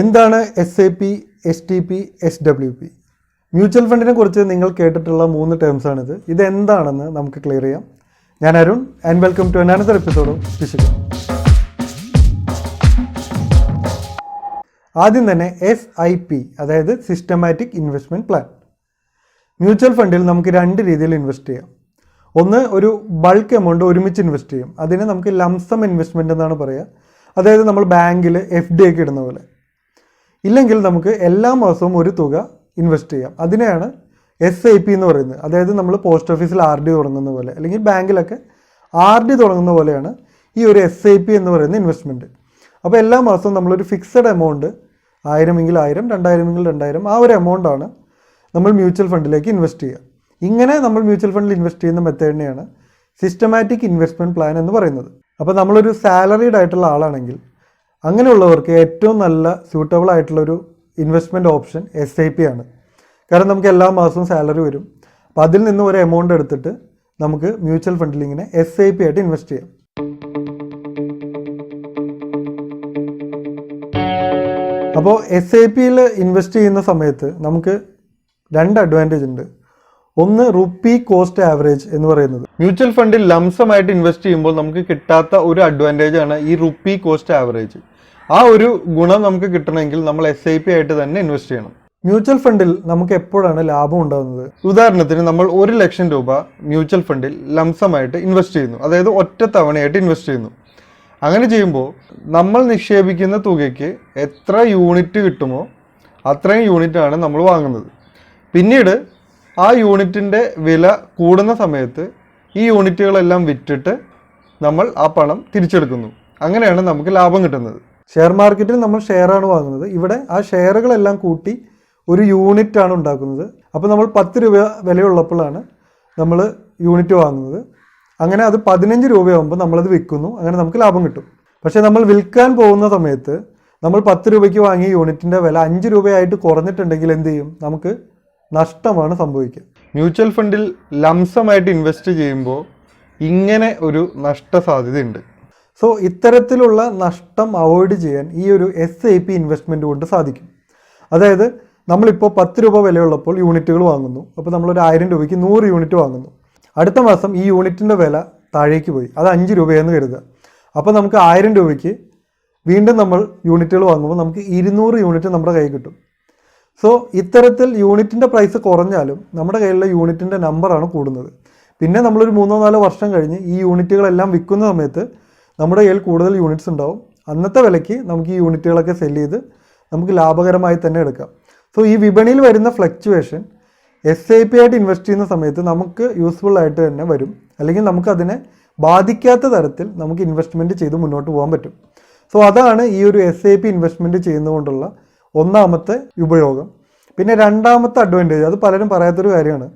എന്താണ് S A P S T P S W P mutual ഫണ്ടിനെ കുറിച്ച് നിങ്ങൾ കേട്ടിട്ടുള്ള മൂന്ന് ടേംസ് ആണിത്. ഇത് എന്താണെന്ന് നമുക്ക് ക്ലിയർ ചെയ്യാം. ഞാൻ അരുൺ ആൻഡ് വെൽക്കം ടു അനാനസർ എപ്പിസോഡ് ഫിഷിക ആദ്യം തന്നെ എസ് ഐ പി അതായത് സിസ്റ്റമാറ്റിക് ഇൻവെസ്റ്റ്മെന്റ് പ്ലാൻ മ്യൂച്വൽ ഫണ്ടിൽ നമുക്ക് രണ്ട് രീതിയിൽ ഇൻവെസ്റ്റ് ചെയ്യാം. ഒന്ന് ഒരു ബൾക്ക് എമൗണ്ട് ഒരുമിച്ച് ഇൻവെസ്റ്റ് ചെയ്യും. അതിനെ നമുക്ക് ലംസം ഇൻവെസ്റ്റ്മെന്റ് എന്നാണ് പറയുക അതായത് നമ്മൾ ബാങ്കിൽ എഫ് ഡി ഒക്കെ ഇടുന്ന പോലെ. ഇല്ലെങ്കിൽ നമുക്ക് എല്ലാ മാസവും ഒരു തുക ഇൻവെസ്റ്റ് ചെയ്യാം. അതിനെയാണ് എസ് ഐ പി എന്ന് പറയുന്നത്. അതായത് നമ്മൾ പോസ്റ്റ് ഓഫീസിൽ ആർ ഡി തുടങ്ങുന്ന പോലെ അല്ലെങ്കിൽ ബാങ്കിലൊക്കെ ആർ ഡി തുടങ്ങുന്ന പോലെയാണ് ഈ ഒരു എസ് ഐ പി എന്ന് പറയുന്ന ഇൻവെസ്റ്റ്മെന്റ് അപ്പോൾ എല്ലാ മാസവും നമ്മളൊരു ഫിക്സഡ് എമൗണ്ട് ആയിരമെങ്കിൽ ആയിരം രണ്ടായിരമെങ്കിൽ രണ്ടായിരം ആ ഒരു എമൗണ്ടാണ് നമ്മൾ മ്യൂച്വൽ ഫണ്ടിലേക്ക് ഇൻവെസ്റ്റ് ചെയ്യുക. ഇങ്ങനെ നമ്മൾ മ്യൂച്വൽ ഫണ്ടിൽ ഇൻവെസ്റ്റ് ചെയ്യുന്ന മെത്തേഡിനെയാണ് സിസ്റ്റമാറ്റിക് ഇൻവെസ്റ്റ്മെന്റ് പ്ലാൻ എന്ന് പറയുന്നത്. അപ്പോൾ നമ്മളൊരു സാലറീഡ് ആയിട്ടുള്ള ആളാണെങ്കിൽ അങ്ങനെയുള്ളവർക്ക് ഏറ്റവും നല്ല സ്യൂട്ടബിൾ ആയിട്ടുള്ളൊരു investment option S I P ആണ്. കാരണം നമുക്ക് എല്ലാ മാസവും സാലറി വരും. അപ്പോൾ അതിൽ നിന്ന് ഒരു എമൗണ്ട് എടുത്തിട്ട് നമുക്ക് മ്യൂച്വൽ ഫണ്ടിൽ ഇങ്ങനെ എസ് ഐ പി ആയിട്ട് ഇൻവെസ്റ്റ് ചെയ്യാം. അപ്പോൾ എസ് ഐ പിയിൽ ഇൻവെസ്റ്റ് ചെയ്യുന്ന സമയത്ത് നമുക്ക് രണ്ട് അഡ്വാന്റേജ് ഉണ്ട്. ഒന്ന് റുപ്പി കോസ്റ്റ് ആവറേജ് എന്ന് പറയുന്നത്. മ്യൂച്വൽ ഫണ്ടിൽ ലംസമായിട്ട് ഇൻവെസ്റ്റ് ചെയ്യുമ്പോൾ നമുക്ക് കിട്ടാത്ത ഒരു അഡ്വാന്റേജ് ആണ് ഈ റുപ്പി കോസ്റ്റ് ആവറേജ് ആ ഒരു ഗുണം നമുക്ക് കിട്ടണമെങ്കിൽ നമ്മൾ എസ് ഐ പി ആയിട്ട് തന്നെ ഇൻവെസ്റ്റ് ചെയ്യണം. മ്യൂച്വൽ ഫണ്ടിൽ നമുക്ക് എപ്പോഴാണ് ലാഭം ഉണ്ടാകുന്നത്? ഉദാഹരണത്തിന് നമ്മൾ ഒരു ലക്ഷം രൂപ മ്യൂച്വൽ ഫണ്ടിൽ ലംസമായിട്ട് ഇൻവെസ്റ്റ് ചെയ്യുന്നു. അതായത് ഒറ്റ തവണയായിട്ട് ഇൻവെസ്റ്റ് ചെയ്യുന്നു. അങ്ങനെ ചെയ്യുമ്പോൾ നമ്മൾ നിക്ഷേപിക്കുന്ന തുകയ്ക്ക് എത്ര യൂണിറ്റ് കിട്ടുമോ അത്രയും യൂണിറ്റാണ് നമ്മൾ വാങ്ങുന്നത്. പിന്നീട് ആ യൂണിറ്റിന്റെ വില കൂടുന്ന സമയത്ത് ഈ യൂണിറ്റുകളെല്ലാം വിറ്റിട്ട് നമ്മൾ ആ പണം തിരിച്ചെടുക്കുന്നു. അങ്ങനെയാണ് നമുക്ക് ലാഭം കിട്ടുന്നത്. ഷെയർ മാർക്കറ്റിൽ നമ്മൾ ഷെയർ ആണ് വാങ്ങുന്നത്. ഇവിടെ ആ ഷെയറുകളെല്ലാം കൂട്ടി ഒരു യൂണിറ്റ് ആണ് ഉണ്ടാക്കുന്നത്. അപ്പോൾ നമ്മൾ പത്ത് രൂപ വിലയുള്ളപ്പോഴാണ് നമ്മൾ യൂണിറ്റ് വാങ്ങുന്നത്. അങ്ങനെ അത് പതിനഞ്ച് രൂപയാകുമ്പോൾ നമ്മളത് വിൽക്കുന്നു. അങ്ങനെ നമുക്ക് ലാഭം കിട്ടും. പക്ഷേ നമ്മൾ വിൽക്കാൻ പോകുന്ന സമയത്ത് നമ്മൾ പത്ത് രൂപയ്ക്ക് വാങ്ങിയ യൂണിറ്റിന്റെ വില അഞ്ച് രൂപയായിട്ട് കുറഞ്ഞിട്ടുണ്ടെങ്കിൽ എന്ത് ചെയ്യും? നമുക്ക് നഷ്ടമാണ് സംഭവിക്കുക. മ്യൂച്വൽ ഫണ്ടിൽ ലംസമായിട്ട് ഇൻവെസ്റ്റ് ചെയ്യുമ്പോൾ ഇങ്ങനെ ഒരു നഷ്ട സാധ്യതയുണ്ട് സോ ഇത്തരത്തിലുള്ള നഷ്ടം അവോയ്ഡ് ചെയ്യാൻ ഈ ഒരു എസ് ഐ പി ഇൻവെസ്റ്റ്മെന്റ് കൊണ്ട് സാധിക്കും. അതായത് നമ്മളിപ്പോൾ പത്ത് രൂപ വിലയുള്ളപ്പോൾ യൂണിറ്റുകൾ വാങ്ങുന്നു. അപ്പോൾ നമ്മളൊരു ആയിരം രൂപയ്ക്ക് നൂറ് യൂണിറ്റ് വാങ്ങുന്നു. അടുത്ത മാസം ഈ യൂണിറ്റിന്റെ വില താഴേക്ക് പോയി. അത് അഞ്ച് രൂപയെന്ന് കരുതുക. അപ്പോൾ നമുക്ക് ആയിരം രൂപയ്ക്ക് വീണ്ടും നമ്മൾ യൂണിറ്റുകൾ വാങ്ങുമ്പോൾ നമുക്ക് ഇരുന്നൂറ് യൂണിറ്റ് നമ്മുടെ കയ്യിൽ കിട്ടും. സോ ഇത്തരത്തിൽ യൂണിറ്റിന്റെ പ്രൈസ് കുറഞ്ഞാലും നമ്മുടെ കയ്യിലുള്ള യൂണിറ്റിന്റെ നമ്പറാണ് കൂടുന്നത്. പിന്നെ നമ്മളൊരു മൂന്നോ നാലോ വർഷം കഴിഞ്ഞ് ഈ യൂണിറ്റുകളെല്ലാം വിൽക്കുന്ന സമയത്ത് നമ്മുടെ കയ്യിൽ കൂടുതൽ യൂണിറ്റ്സ് ഉണ്ടാവും. അന്നത്തെ വിലയ്ക്ക് നമുക്ക് ഈ യൂണിറ്റുകളൊക്കെ സെൽ ചെയ്ത് നമുക്ക് ലാഭകരമായി തന്നെ എടുക്കാം. സോ ഈ വിപണിയിൽ വരുന്ന ഫ്ലക്ച്വേഷൻ എസ് ഐ പി ആയിട്ട് ഇൻവെസ്റ്റ് ചെയ്യുന്ന സമയത്ത് നമുക്ക് യൂസ്ഫുൾ ആയിട്ട് തന്നെ വരും. അല്ലെങ്കിൽ നമുക്കതിനെ ബാധിക്കാത്ത തരത്തിൽ നമുക്ക് ഇൻവെസ്റ്റ്മെന്റ് ചെയ്ത് മുന്നോട്ട് പോകാൻ പറ്റും. സോ അതാണ് ഈ ഒരു എസ് ഐ പി ഇൻവെസ്റ്റ്മെന്റ് ചെയ്യുന്നതുകൊണ്ടുള്ള ഒന്നാമത്തെ ഉപയോഗം. പിന്നെ രണ്ടാമത്തെ അഡ്വാന്റേജ് അത് പലരും പറയാത്തൊരു കാര്യമാണ്.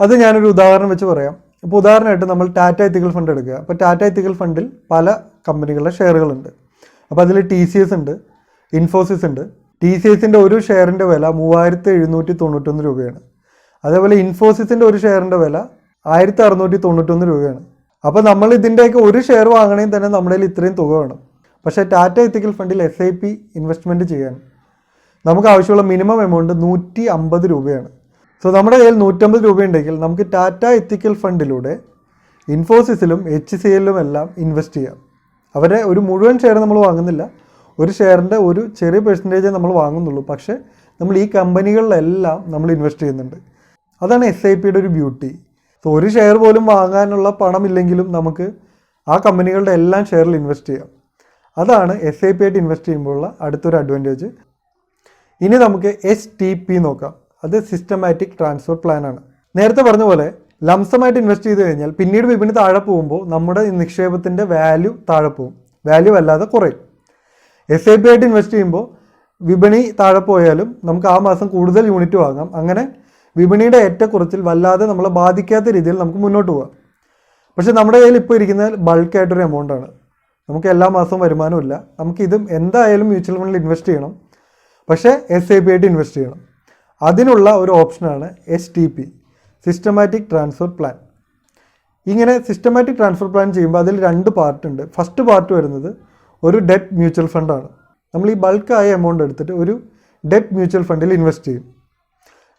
അത് ഞാനൊരു ഉദാഹരണം വെച്ച് പറയാം. ഇപ്പോൾ ഉദാഹരണമായിട്ട് നമ്മൾ ടാറ്റ എത്തിക്കൽ ഫണ്ട് എടുക്കുക. അപ്പോൾ ടാറ്റ എത്തിക്കൽ ഫണ്ടിൽ പല കമ്പനികളുടെ ഷെയറുകളുണ്ട്. അപ്പോൾ അതിൽ ടി സി എസ് ഉണ്ട് ഇൻഫോസിസ് ഉണ്ട്. ടി സി എസിന്റെ ഒരു ഷെയറിന്റെ വില മൂവായിരത്തി എഴുന്നൂറ്റി തൊണ്ണൂറ്റൊന്ന് രൂപയാണ്. അതേപോലെ ഇൻഫോസിസിന്റെ ഒരു ഷെയറിന്റെ വില ആയിരത്തി അറുന്നൂറ്റി തൊണ്ണൂറ്റൊന്ന് രൂപയാണ്. അപ്പോൾ നമ്മൾ ഇതിന്റെയൊക്കെ ഒരു ഷെയർ വാങ്ങണമെങ്കിൽ തന്നെ നമ്മുടെ കയ്യിൽ ഇത്രയും തുക വേണം. പക്ഷേ ടാറ്റ എത്തിക്കൽ ഫണ്ടിൽ എസ് ഐ പി ഇൻവെസ്റ്റ്മെന്റ് ചെയ്യാൻ നമുക്ക് ആവശ്യമുള്ള മിനിമം എമൗണ്ട് നൂറ്റി അമ്പത് രൂപയാണ്. സോ നമ്മുടെ കയ്യിൽ നൂറ്റമ്പത് രൂപയുണ്ടെങ്കിൽ നമുക്ക് ടാറ്റ എത്തിക്കൽ ഫണ്ടിലൂടെ ഇൻഫോസിസിലും എച്ച് സി എല്ലിലും എല്ലാം ഇൻവെസ്റ്റ് ചെയ്യാം. അവരെ ഒരു മുഴുവൻ ഷെയർ നമ്മൾ വാങ്ങുന്നില്ല. ഒരു ഷെയറിന്റെ ഒരു ചെറിയ പെർസെന്റേജേ നമ്മൾ വാങ്ങുന്നുള്ളൂ. പക്ഷേ നമ്മൾ ഈ കമ്പനികളിലെല്ലാം നമ്മൾ ഇൻവെസ്റ്റ് ചെയ്യുന്നുണ്ട്. അതാണ് എസ് ഐ പിയുടെ ഒരു ബ്യൂട്ടി സോ ഒരു ഷെയർ പോലും വാങ്ങാനുള്ള പണമില്ലെങ്കിലും നമുക്ക് ആ കമ്പനികളുടെ എല്ലാം ഷെയറിൽ ഇൻവെസ്റ്റ് ചെയ്യാം. അതാണ് എസ് ഐ പി ആയിട്ട് ഇൻവെസ്റ്റ് ചെയ്യുമ്പോഴുള്ള അടുത്തൊരു അഡ്വാന്റേജ് ഇനി നമുക്ക് എസ് ടി പി നോക്കാം. അത് സിസ്റ്റമാറ്റിക് ട്രാൻസ്ഫർ പ്ലാൻ ആണ്. നേരത്തെ പറഞ്ഞ പോലെ ലംസമായിട്ട് ഇൻവെസ്റ്റ് ചെയ്ത് കഴിഞ്ഞാൽ പിന്നീട് വിപണി താഴെ പോകുമ്പോൾ നമ്മുടെ നിക്ഷേപത്തിന്റെ വാല്യൂ താഴെ പോകും. വാല്യൂ അല്ലാതെ കുറയും. എസ് ഐ പി ആയിട്ട് ഇൻവെസ്റ്റ് ചെയ്യുമ്പോൾ വിപണി താഴെ പോയാലും നമുക്ക് ആ മാസം കൂടുതൽ യൂണിറ്റ് വാങ്ങാം. അങ്ങനെ വിപണിയുടെ ഏറ്റക്കുറച്ചിൽ വല്ലാതെ നമ്മളെ ബാധിക്കാത്ത രീതിയിൽ നമുക്ക് മുന്നോട്ട് പോകാം പക്ഷേ നമ്മുടെ കയ്യിൽ ഇപ്പോൾ ഇരിക്കുന്ന ബൾക്കായിട്ടൊരു ആണ്. നമുക്ക് എല്ലാ മാസവും വരുമാനമില്ല നമുക്കിതും എന്തായാലും മ്യൂച്വൽ ഫണ്ടിൽ ഇൻവെസ്റ്റ് ചെയ്യണം. പക്ഷേ എസ് ഐ പി ആയിട്ട് ഇൻവെസ്റ്റ് ചെയ്യണം. അതിനുള്ള ഒരു ഓപ്ഷനാണ് S T P systematic transfer plan ഇങ്ങനെ സിസ്റ്റമാറ്റിക് ട്രാൻസ്ഫർ പ്ലാൻ ചെയ്യുമ്പോൾ അതിൽ രണ്ട് പാർട്ട് ഉണ്ട്. ഫസ്റ്റ് പാർട്ട് വരുന്നത് ഒരു ഡെറ്റ് മ്യൂച്വൽ ഫണ്ടാണ് നമ്മൾ ഈ ബൾക്കായ എമൗണ്ട് എടുത്തിട്ട് ഒരു ഡെറ്റ് മ്യൂച്വൽ ഫണ്ടിൽ ഇൻവെസ്റ്റ് ചെയ്യും.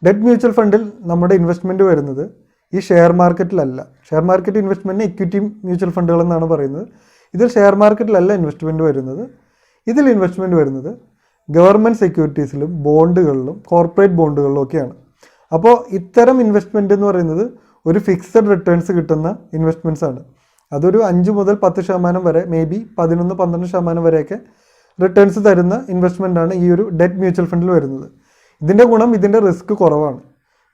ഡെറ്റ് മ്യൂച്വൽ ഫണ്ടിൽ നമ്മുടെ ഇൻവെസ്റ്റ്മെന്റ് വരുന്നത് ഈ ഷെയർ മാർക്കറ്റിലല്ല ഷെയർ മാർക്കറ്റ് ഇൻവെസ്റ്റ്മെന്റിന് ഇക്വിറ്റി മ്യൂച്വൽ ഫണ്ടുകളെന്നാണ് പറയുന്നത്. ഇതിൽ ഷെയർ മാർക്കറ്റിലല്ല ഇൻവെസ്റ്റ്മെന്റ് വരുന്നത്. ഇതിൽ ഇൻവെസ്റ്റ്മെന്റ് വരുന്നത് ഗവൺമെന്റ് സെക്യൂരിറ്റീസിലും ബോണ്ടുകളിലും കോർപ്പറേറ്റ് ബോണ്ടുകളിലും ഒക്കെയാണ്. അപ്പോൾ ഇത്തരം ഇൻവെസ്റ്റ്മെന്റ് എന്ന് പറയുന്നത് ഒരു ഫിക്സഡ് റിട്ടേൺസ് കിട്ടുന്ന ഇൻവെസ്റ്റ്മെന്റ്സ് ആണ്. അതൊരു അഞ്ച് മുതൽ പത്ത് ശതമാനം വരെ മേ ബി പതിനൊന്ന് പന്ത്രണ്ട് ശതമാനം വരെയൊക്കെ റിട്ടേൺസ് തരുന്ന ഇൻവെസ്റ്റ്മെന്റ് ആണ് ഈ ഒരു ഡെറ്റ് മ്യൂച്വൽ ഫണ്ടിൽ വരുന്നത്. ഇതിന്റെ ഗുണം ഇതിന്റെ റിസ്ക് കുറവാണ്.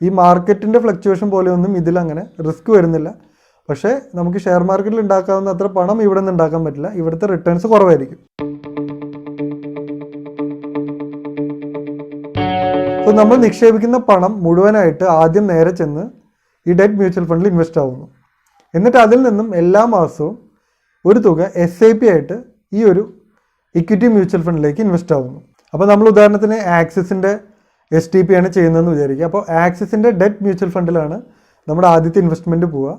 ഈ മാർക്കറ്റിന്റെ ഫ്ലക്ച്വേഷൻ പോലെയൊന്നും ഇതിലങ്ങനെ റിസ്ക് വരുന്നില്ല. പക്ഷേ നമുക്ക് ഷെയർ മാർക്കറ്റിൽ ഉണ്ടാക്കാവുന്ന അത്ര പണം ഇവിടെ നിന്ന് ഉണ്ടാക്കാൻ പറ്റില്ല. ഇവിടുത്തെ റിട്ടേൺസ് കുറവായിരിക്കും. സോ നമ്മൾ നിക്ഷേപിക്കുന്ന പണം മുഴുവനായിട്ട് ആദ്യം നേരെ ചെന്ന് ഈ ഡെറ്റ് മ്യൂച്വൽ ഫണ്ടിൽ ഇൻവെസ്റ്റ് ആവുന്നു. എന്നിട്ട് അതിൽ നിന്നും എല്ലാ മാസവും ഒരു തുക എസ് ഐ പി ആയിട്ട് ഈ ഒരു ഇക്വിറ്റി മ്യൂച്വൽ ഫണ്ടിലേക്ക് ഇൻവെസ്റ്റ് ആവുന്നു. അപ്പോൾ നമ്മൾ ഉദാഹരണത്തിന് ആക്സിസിന്റെ എസ് ടി പി ആണ് ചെയ്യുന്നതെന്ന് വിചാരിക്കുക. അപ്പോൾ ആക്സിസിന്റെ ഡെറ്റ് മ്യൂച്വൽ ഫണ്ടിലാണ് നമ്മുടെ ആദ്യത്തെ ഇൻവെസ്റ്റ്മെന്റ് പോവുക.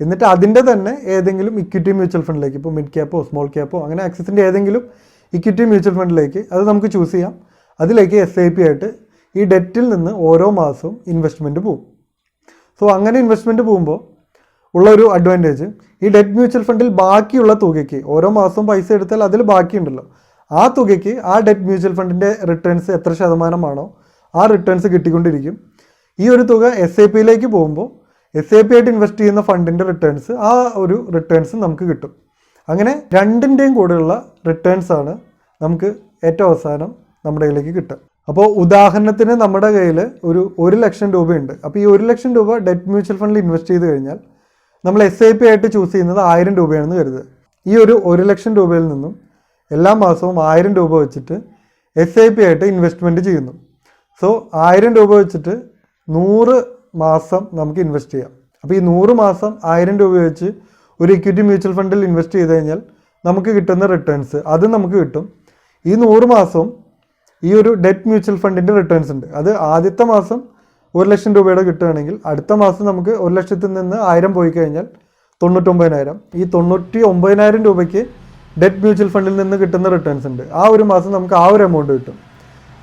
എന്നിട്ട് അതിന്റെ തന്നെ ഏതെങ്കിലും ഇക്വിറ്റി മ്യൂച്വൽ ഫണ്ടിലേക്ക് ഇപ്പോൾ മിഡ് ക്യാപ്പോ സ്മോൾ ക്യാപ്പോ അങ്ങനെ ആക്സിസിന്റെ ഏതെങ്കിലും ഇക്വിറ്റി മ്യൂച്വൽ ഫണ്ടിലേക്ക് അത് നമുക്ക് ചൂസ് ചെയ്യാം. അതിലേക്ക് എസ് ഐ പി ആയിട്ട് ഈ ഡെറ്റിൽ നിന്ന് ഓരോ മാസവും ഇൻവെസ്റ്റ്മെന്റ് പോകും സോ അങ്ങനെ ഇൻവെസ്റ്റ്മെന്റ് പോകുമ്പോൾ ഉള്ള ഒരു അഡ്വാന്റേജ് ഈ ഡെറ്റ് മ്യൂച്വൽ ഫണ്ടിൽ ബാക്കിയുള്ള തുകയ്ക്ക് ഓരോ മാസവും പൈസ എടുത്താൽ അതിൽ ബാക്കിയുണ്ടല്ലോ. ആ തുകയ്ക്ക് ആ ഡെറ്റ് മ്യൂച്വൽ ഫണ്ടിന്റെ റിട്ടേൺസ് എത്ര ശതമാനമാണോ ആ റിട്ടേൺസ് കിട്ടിക്കൊണ്ടിരിക്കും. ഈ ഒരു തുക എസ് ഐ പിയിലേക്ക് പോകുമ്പോൾ എസ് ഐ പി ആയിട്ട് ഇൻവെസ്റ്റ് ചെയ്യുന്ന ഫണ്ടിന്റെ റിട്ടേൺസ് ആ ഒരു റിട്ടേൺസ് നമുക്ക് കിട്ടും. അങ്ങനെ രണ്ടിന്റെയും കൂടെയുള്ള റിട്ടേൺസാണ് നമുക്ക് ഏറ്റവും അവസാനം നമ്മുടെ കയ്യിലേക്ക് കിട്ടുക. അപ്പോൾ ഉദാഹരണത്തിന് നമ്മുടെ കയ്യിൽ ഒരു ഒരു ലക്ഷം രൂപയുണ്ട്. അപ്പോൾ ഈ ഒരു ലക്ഷം രൂപ ഡെറ്റ് മ്യൂച്വൽ ഫണ്ടിൽ ഇൻവെസ്റ്റ് ചെയ്ത് കഴിഞ്ഞാൽ നമ്മൾ എസ് ഐ പി ആയിട്ട് ചൂസ് ചെയ്യുന്നത് ആയിരം രൂപയാണെന്ന് കരുതുക. ഈ ഒരു ഒരു ലക്ഷം രൂപയിൽ നിന്നും എല്ലാ മാസവും ആയിരം രൂപ വെച്ചിട്ട് എസ് ഐ പി ആയിട്ട് ഇൻവെസ്റ്റ്മെന്റ് ചെയ്യുന്നു. സോ ആയിരം രൂപ വെച്ചിട്ട് നൂറ് മാസം നമുക്ക് ഇൻവെസ്റ്റ് ചെയ്യാം. അപ്പോൾ ഈ നൂറ് മാസം ആയിരം രൂപ വെച്ച് ഒരു ഇക്വിറ്റി മ്യൂച്വൽ ഫണ്ടിൽ ഇൻവെസ്റ്റ് ചെയ്ത് കഴിഞ്ഞാൽ നമുക്ക് കിട്ടുന്ന റിട്ടേൺസ് അത് നമുക്ക് കിട്ടും. ഈ നൂറ് മാസവും ഈ ഒരു ഡെറ്റ് മ്യൂച്വൽ ഫണ്ടിന്റെ റിട്ടേൺസ് ഉണ്ട്. അത് ആദ്യത്തെ മാസം ഒരു ലക്ഷം രൂപയുടെ കിട്ടുകയാണെങ്കിൽ അടുത്ത മാസം നമുക്ക് ഒരു ലക്ഷത്തിൽ നിന്ന് ആയിരം പോയി കഴിഞ്ഞാൽ തൊണ്ണൂറ്റൊമ്പതിനായിരം. ഈ തൊണ്ണൂറ്റി ഒമ്പതിനായിരം രൂപയ്ക്ക് ഡെറ്റ് മ്യൂച്വൽ ഫണ്ടിൽ നിന്ന് കിട്ടുന്ന റിട്ടേൺസ് ഉണ്ട്. ആ ഒരു മാസം നമുക്ക് ആ ഒരു എമൗണ്ട് കിട്ടും.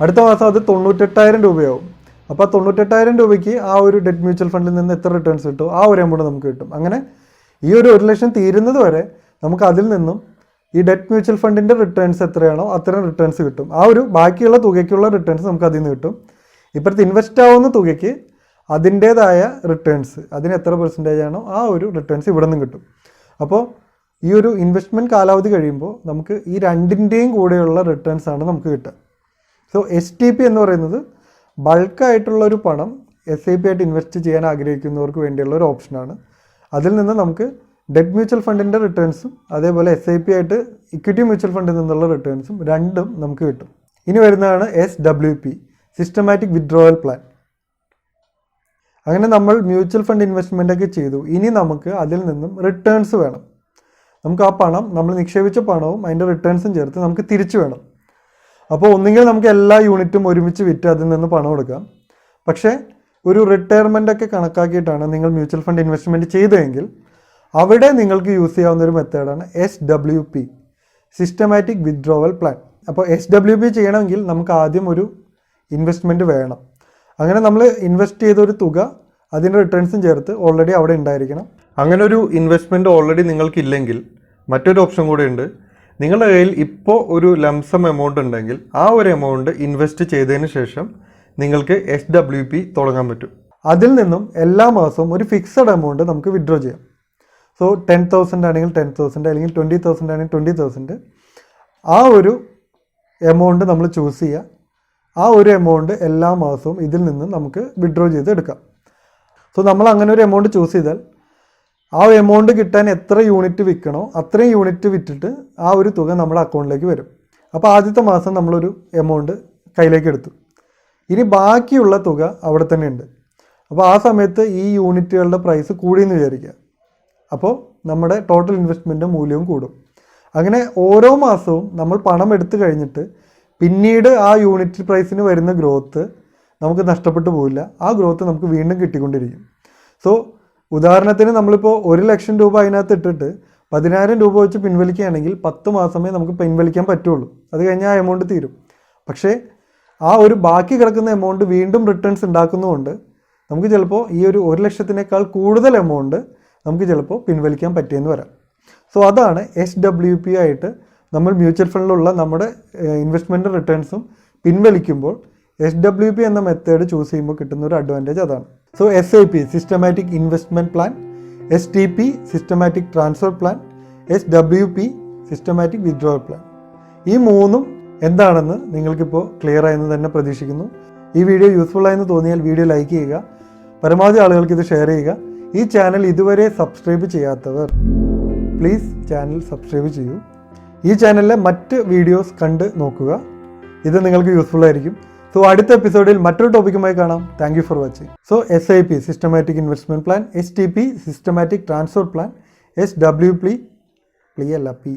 അടുത്ത മാസം അത് തൊണ്ണൂറ്റെട്ടായിരം രൂപയാവും. അപ്പോൾ ആ തൊണ്ണൂറ്റെട്ടായിരം രൂപയ്ക്ക് ആ ഒരു ഡെറ്റ് മ്യൂച്വൽ ഫണ്ടിൽ നിന്ന് എത്ര റിട്ടേൺസ് കിട്ടും? ആ ഒരു എമൗണ്ട് നമുക്ക് കിട്ടും. അങ്ങനെ ഈ ഒരു ഒരു ലക്ഷം തീരുന്നത് വരെ നമുക്ക് അതിൽ നിന്നും ഈ ഡെറ്റ് മ്യൂച്വൽ ഫണ്ടിന്റെ റിട്ടേൺസ് എത്രയാണോ അത്രയും റിട്ടേൺസ് കിട്ടും. ആ ഒരു ബാക്കിയുള്ള തുകയ്ക്കുള്ള റിട്ടേൺസ് നമുക്ക് അതിൽ നിന്ന് കിട്ടും. ഇപ്പോഴത്തെ ഇൻവെസ്റ്റ് ആവുന്ന തുകയ്ക്ക് അതിന്റേതായ റിട്ടേൺസ് അതിന് എത്ര പെർസെന്റേജ് ആണോ ആ ഒരു റിട്ടേൺസ് ഇവിടെ നിന്നും കിട്ടും. അപ്പോൾ ഈ ഒരു ഇൻവെസ്റ്റ്മെന്റ് കാലാവധി കഴിയുമ്പോൾ നമുക്ക് ഈ രണ്ടിന്റെയും കൂടെയുള്ള റിട്ടേൺസ് ആണ് നമുക്ക് കിട്ടുക. സോ എസ് ടി പി എന്ന് പറയുന്നത് ബൾക്കായിട്ടുള്ള ഒരു പണം എസ് ഐ പി ആയിട്ട് ഇൻവെസ്റ്റ് ചെയ്യാൻ ആഗ്രഹിക്കുന്നവർക്ക് വേണ്ടിയുള്ള ഒരു ഓപ്ഷനാണ് അതിൽ നിന്ന് നമുക്ക് ഡെറ്റ് മ്യൂച്വൽ ഫണ്ടിന്റെ റിട്ടേൺസും അതേപോലെ എസ് ഐ പി ആയിട്ട് ഇക്വിറ്റി മ്യൂച്വൽ ഫണ്ടിൽ നിന്നുള്ള റിട്ടേൺസും രണ്ടും നമുക്ക് കിട്ടും. ഇനി വരുന്നതാണ് S W P systematic withdrawal plan അങ്ങനെ നമ്മൾ മ്യൂച്വൽ ഫണ്ട് ഇൻവെസ്റ്റ്മെന്റ് ഒക്കെ ചെയ്തു. ഇനി നമുക്ക് അതിൽ നിന്നും റിട്ടേൺസ് വേണം. നമുക്ക് ആ പണം നമ്മൾ നിക്ഷേപിച്ച പണവും അതിന്റെ റിട്ടേൺസും ചേർത്ത് നമുക്ക് തിരിച്ചു വേണം. അപ്പോൾ ഒന്നുകിൽ നമുക്ക് എല്ലാ യൂണിറ്റും ഒരുമിച്ച് വിറ്റ് അതിൽ നിന്ന് പണം എടുക്കാം. പക്ഷേ ഒരു റിട്ടയർമെന്റ് ഒക്കെ കണക്കാക്കിയിട്ടാണ് നിങ്ങൾ മ്യൂച്വൽ ഫണ്ട് ഇൻവെസ്റ്റ്മെന്റ് ചെയ്തതെങ്കിൽ അവിടെ നിങ്ങൾക്ക് യൂസ് ചെയ്യാവുന്ന ഒരു മെത്തേഡാണ് S W P systematic withdrawal plan അപ്പോൾ എസ് ഡബ്ല്യു പി ചെയ്യണമെങ്കിൽ നമുക്ക് ആദ്യം ഒരു ഇൻവെസ്റ്റ്മെന്റ് വേണം. അങ്ങനെ നമ്മൾ ഇൻവെസ്റ്റ് ചെയ്ത ഒരു തുക അതിന്റെ റിട്ടേൺസും ചേർത്ത് ഓൾറെഡി അവിടെ ഉണ്ടായിരിക്കണം. അങ്ങനെ ഒരു ഇൻവെസ്റ്റ്മെന്റ് ഓൾറെഡി നിങ്ങൾക്കില്ലെങ്കിൽ മറ്റൊരു ഓപ്ഷൻ കൂടെ ഉണ്ട്. നിങ്ങളുടെ കയ്യിൽ ഇപ്പോൾ ഒരു ലംസം എമൗണ്ട് ഉണ്ടെങ്കിൽ ആ ഒരു എമൗണ്ട് ഇൻവെസ്റ്റ് ചെയ്തതിന് ശേഷം നിങ്ങൾക്ക് എസ് ഡബ്ല്യു പി തുടങ്ങാൻ പറ്റും. അതിൽ നിന്നും എല്ലാ മാസവും ഒരു ഫിക്സഡ് എമൗണ്ട് നമുക്ക് വിഡ്രോ ചെയ്യാം. സോ ടെൻ തൗസൻഡ് ആണെങ്കിൽ ടെൻ തൗസൻഡ് അല്ലെങ്കിൽ ട്വന്റി തൗസൻഡ് ആണെങ്കിൽ ട്വന്റി തൗസൻഡ് ആ ഒരു എമൗണ്ട് നമ്മൾ ചൂസ് ചെയ്യുക. ആ ഒരു എമൗണ്ട് എല്ലാ മാസവും ഇതിൽ നിന്ന് നമുക്ക് വിഡ്രോ ചെയ്ത് എടുക്കാം. സോ നമ്മൾ അങ്ങനെ ഒരു എമൗണ്ട് ചൂസ് ചെയ്താൽ ആ എമൗണ്ട് കിട്ടാൻ എത്ര യൂണിറ്റ് വിൽക്കണോ അത്രയും യൂണിറ്റ് വിറ്റിട്ട് ആ ഒരു തുക നമ്മുടെ അക്കൗണ്ടിലേക്ക് വരും. അപ്പോൾ ആദ്യത്തെ മാസം നമ്മളൊരു എമൗണ്ട് കയ്യിലേക്ക് എടുത്തു. ഇനി ബാക്കിയുള്ള തുക അവിടെ തന്നെ ഉണ്ട്. അപ്പോൾ ആ സമയത്ത് ഈ യൂണിറ്റുകളുടെ പ്രൈസ് കൂടിയെന്ന് വിചാരിക്കുക. അപ്പോൾ നമ്മുടെ ടോട്ടൽ ഇൻവെസ്റ്റ്മെന്റ് മൂല്യവും കൂടും. അങ്ങനെ ഓരോ മാസവും നമ്മൾ പണം എടുത്തു കഴിഞ്ഞിട്ട് പിന്നീട് ആ യൂണിറ്റ് പ്രൈസിന് വരുന്ന ഗ്രോത്ത് നമുക്ക് നഷ്ടപ്പെട്ടു പോവില്ല. ആ ഗ്രോത്ത് നമുക്ക് വീണ്ടും കിട്ടിക്കൊണ്ടിരിക്കും. സോ ഉദാഹരണത്തിന് നമ്മളിപ്പോൾ ഒരു ലക്ഷം രൂപ അതിനകത്ത് ഇട്ടിട്ട് പതിനായിരം രൂപ വെച്ച് പിൻവലിക്കുകയാണെങ്കിൽ പത്ത് മാസമേ നമുക്ക് പിൻവലിക്കാൻ പറ്റുള്ളൂ. അത് കഴിഞ്ഞാൽ ആ എമൗണ്ട് തീരും. പക്ഷേ ആ ഒരു ബാക്കി കിടക്കുന്ന എമൗണ്ട് വീണ്ടും റിട്ടേൺസ് ഉണ്ടാക്കുന്നതുകൊണ്ട് നമുക്ക് ചിലപ്പോൾ ഈ ഒരു ഒരു ലക്ഷത്തിനേക്കാൾ കൂടുതൽ എമൗണ്ട് നമുക്ക് ചിലപ്പോൾ പിൻവലിക്കാൻ പറ്റിയെന്ന് വരാം. സോ അതാണ് എസ് ഡബ്ല്യു പി ആയിട്ട് നമ്മൾ മ്യൂച്വൽ ഫണ്ടിലുള്ള നമ്മുടെ ഇൻവെസ്റ്റ്മെന്റ് റിട്ടേൺസും പിൻവലിക്കുമ്പോൾ എസ് ഡബ്ല്യു പി എന്ന മെത്തേഡ് ചൂസ് ചെയ്യുമ്പോൾ കിട്ടുന്ന ഒരു അഡ്വാന്റേജ് അതാണ്. So S I P systematic investment plan S T P systematic transfer plan S W P systematic withdrawal plan ഈ മൂന്നും എന്താണെന്ന് നിങ്ങൾക്കിപ്പോൾ ക്ലിയർ ആയെന്ന് തന്നെ പ്രതീക്ഷിക്കുന്നു. ഈ വീഡിയോ യൂസ്ഫുൾ ആയെന്ന് തോന്നിയാൽ വീഡിയോ ലൈക്ക് ചെയ്യുക. പരമാവധി ആളുകൾക്ക് ഇത് ഷെയർ ചെയ്യുക. ഈ ചാനൽ ഇതുവരെ സബ്സ്ക്രൈബ് ചെയ്യാത്തവർ പ്ലീസ് ചാനൽ സബ്സ്ക്രൈബ് ചെയ്യൂ. ഈ ചാനലിലെ മറ്റ് വീഡിയോസ് കണ്ട് നോക്കുക. ഇത് നിങ്ങൾക്ക് യൂസ്ഫുൾ ആയിരിക്കും. സോ അടുത്ത എപ്പിസോഡിൽ മറ്റൊരു ടോപ്പിക്കുമായി കാണാം. Thank you for watching so S I P systematic investment plan S T P systematic transfer plan S W P പ്ലി അല്ല പി